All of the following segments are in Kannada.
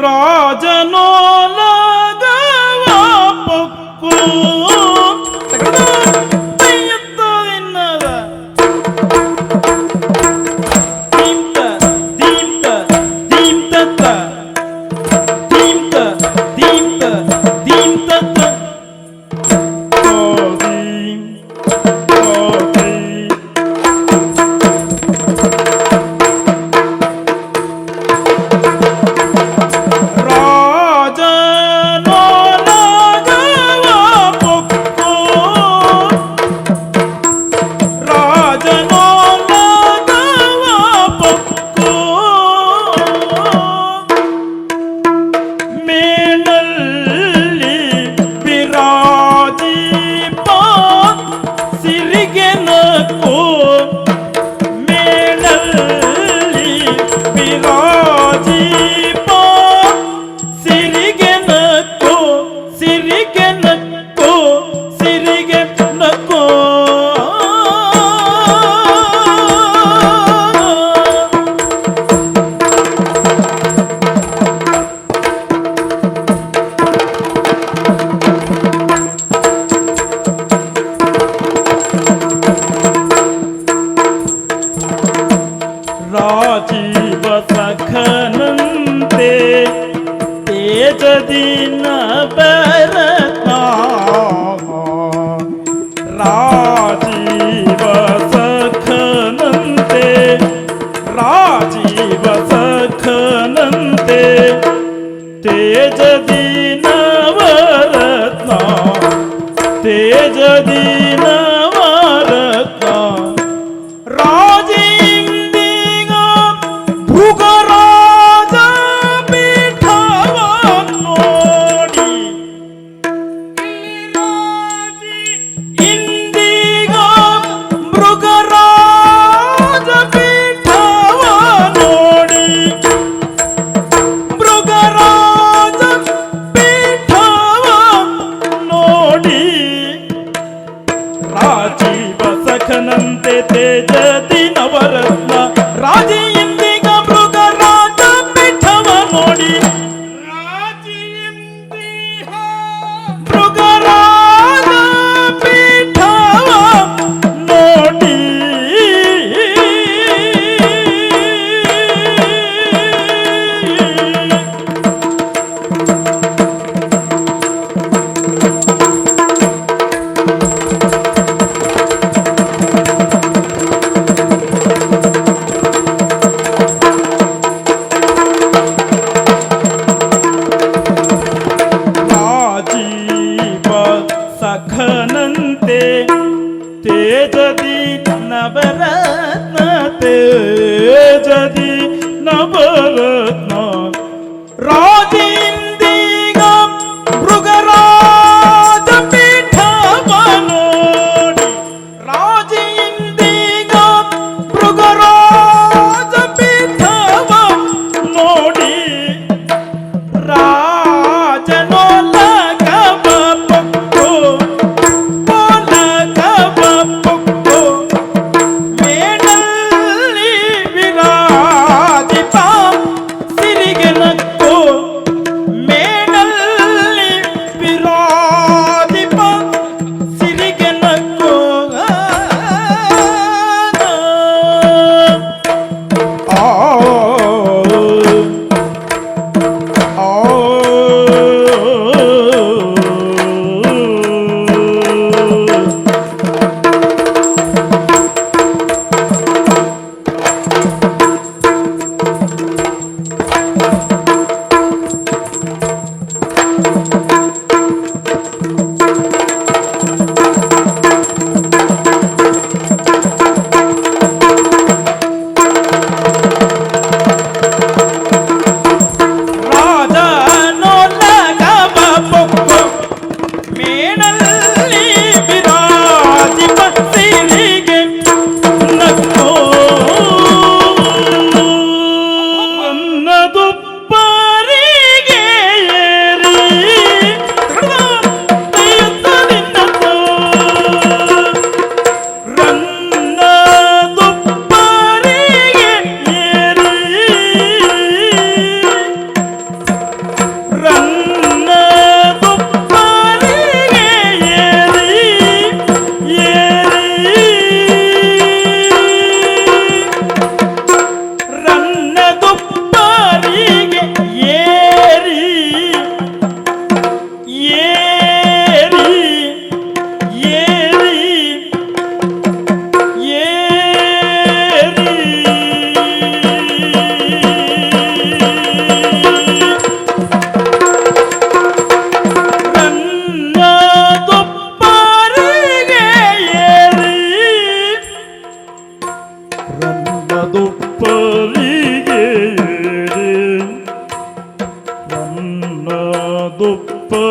ರಾಜನೋಲಗವ ಪೊಕ್ಕು. ಕೈಯುತ್ತದಿನ್ನದ. ದೀಂತ, துப்பறியேறு.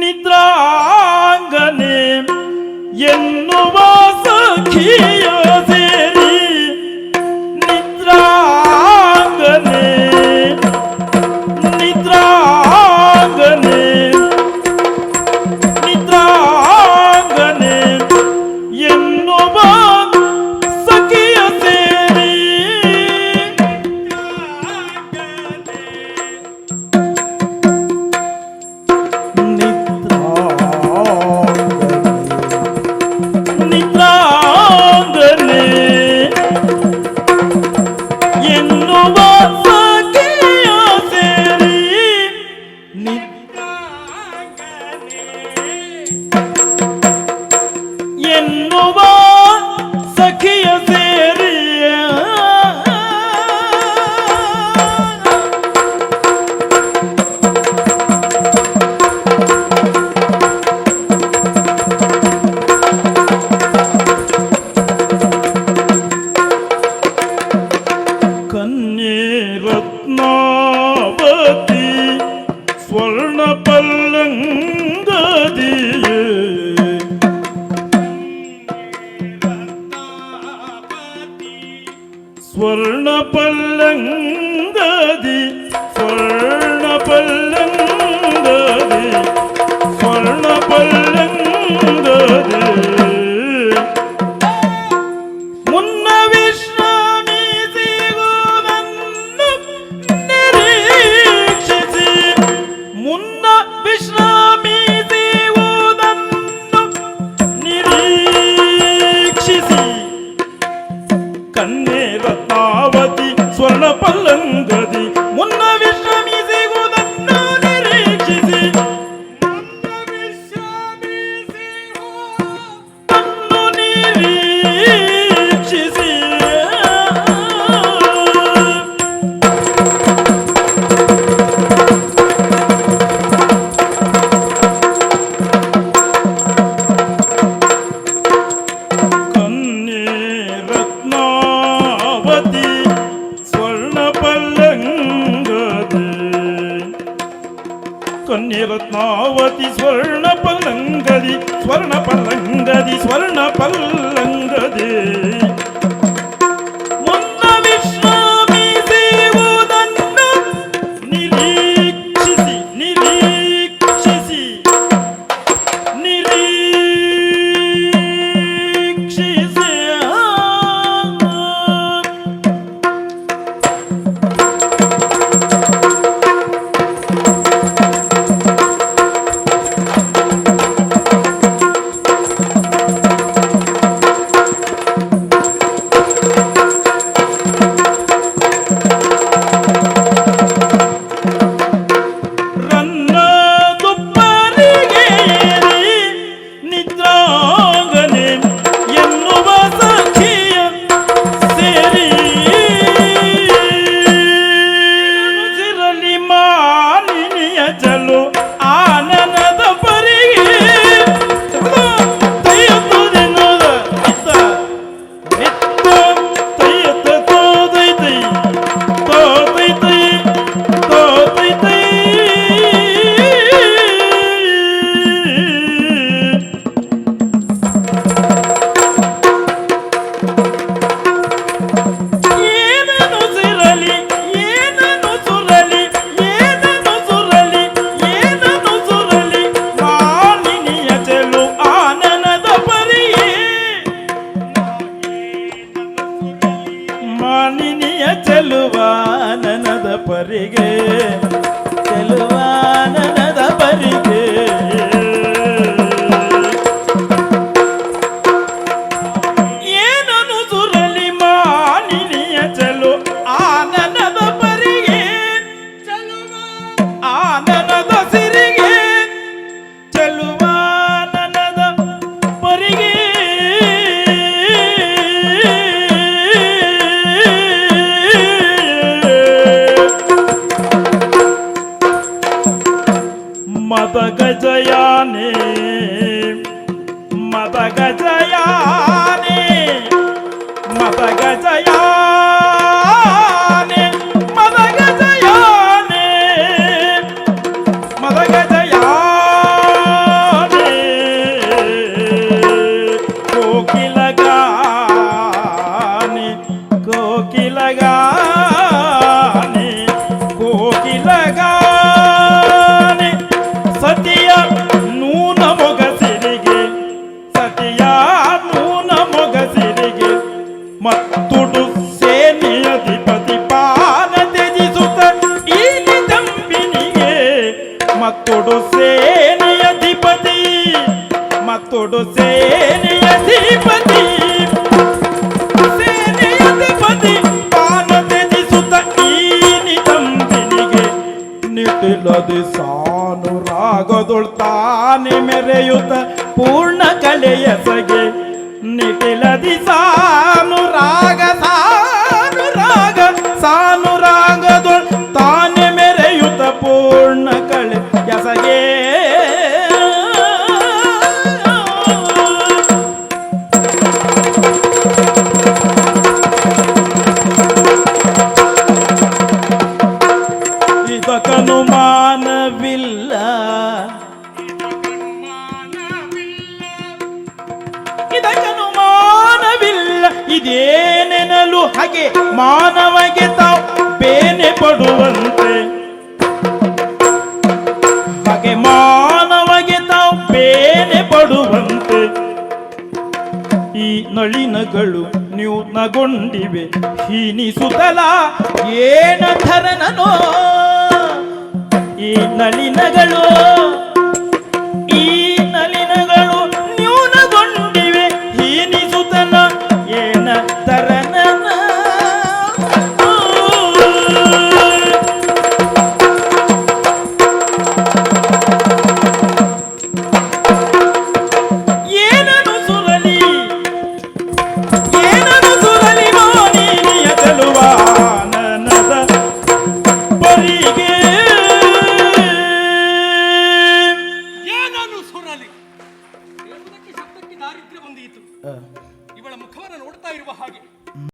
நித்ராங்கனே என் கண்ணுவா சகிய சேரிய கண்ணீர் ரத்னா ಸ್ವರ್ಣವತಿ ಸ್ವರ್ಣ ಪಲ್ಲಂಗದಿ ಸ್ವರ್ಣ ಪಲ್ಲಂಗದಿ ಸ್ವರ್ಣ ಪಲ್ಲಂಗದಿ ಯಾರಿಗೆ ગજયાને ಯಾನು ನಮಗ ಸಿರಿಗೆ, ಮತ್ತುಡು ಸೇನೆಯಧಿಪತಿ ಪಾನ ತ್ಯಜಿಸುತ್ತ ಇಲ್ಲಿ ದಂಬಿನಿಗೆ ಮತ್ತೊಡು ಸೇನೆಯಧಿಪತಿ ಮತ್ತೊಡು ಸೇನೆಯಧಿಪತಿ ಸೇನೆಯಧಿಪತಿ ಪಾನ ತ್ಯಜಿಸುತ್ತ ಇಲ್ಲಿ ದಂಬಿನಿಗೆ ಮೆರೆಯುತ್ತ ಪೂರ್ಣ ಕಲೆಯ ಬಗೆ ನಿಟಿಲದಿ ಸಾನು ರಾಗ ಸಾನು ರಾಗ ಸಾನು ರಾಗದೊಳ್ ತಾನೆ ಮೆರೆಯುತ್ತ ಪೂರ್ಣ ಕಳೆ ಎಸಗೆ. ಹಾಗೆ ಮಾನವಗೆ ತಾವು ಬೇನೆ ಪಡುವಂತೆ. ಹಾಗೆ ಮಾನವಗೆ ತಾವು ಬೇನೆ ಪಡುವಂತೆ. ಈ ನಳಿನಗಳು ನೀವು ನಗೊಂಡಿವೆ, ಹೀನಿಸುತ್ತಲ, ಏನ ಧರನನು ಈ ನಳಿನಗಳು